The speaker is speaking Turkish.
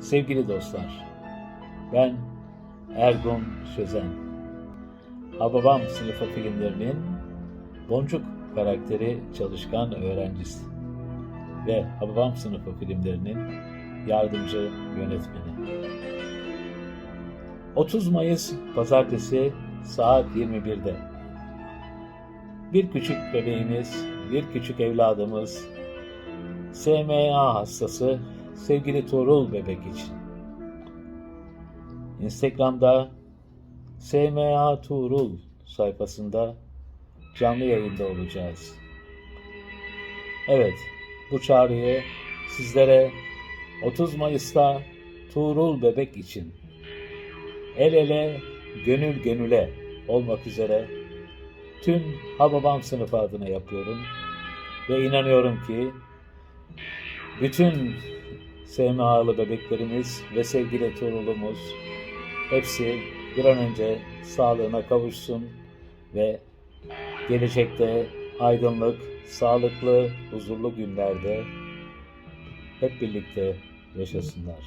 Sevgili dostlar, ben Ergun Sözen. Hababam sınıfı filmlerinin Boncuk karakteri çalışkan öğrencisi ve Hababam sınıfı filmlerinin yardımcı yönetmeni. 30 Mayıs Pazartesi saat 21'de. Bir küçük bebeğimiz, bir küçük evladımız, SMA hastası sevgili Tuğrul bebek için. Instagram'da SMA Tuğrul sayfasında canlı yayında olacağız. Evet, bu çağrıyı sizlere 30 Mayıs'ta Tuğrul bebek için el ele, gönül gönüle olmak üzere tüm Hababam sınıfı adına yapıyorum. Ve inanıyorum ki bütün SMA'lı bebeklerimiz ve sevgili torunumuz hepsi bir an önce sağlığına kavuşsun ve gelecekte aydınlık, sağlıklı, huzurlu günlerde hep birlikte yaşasınlar.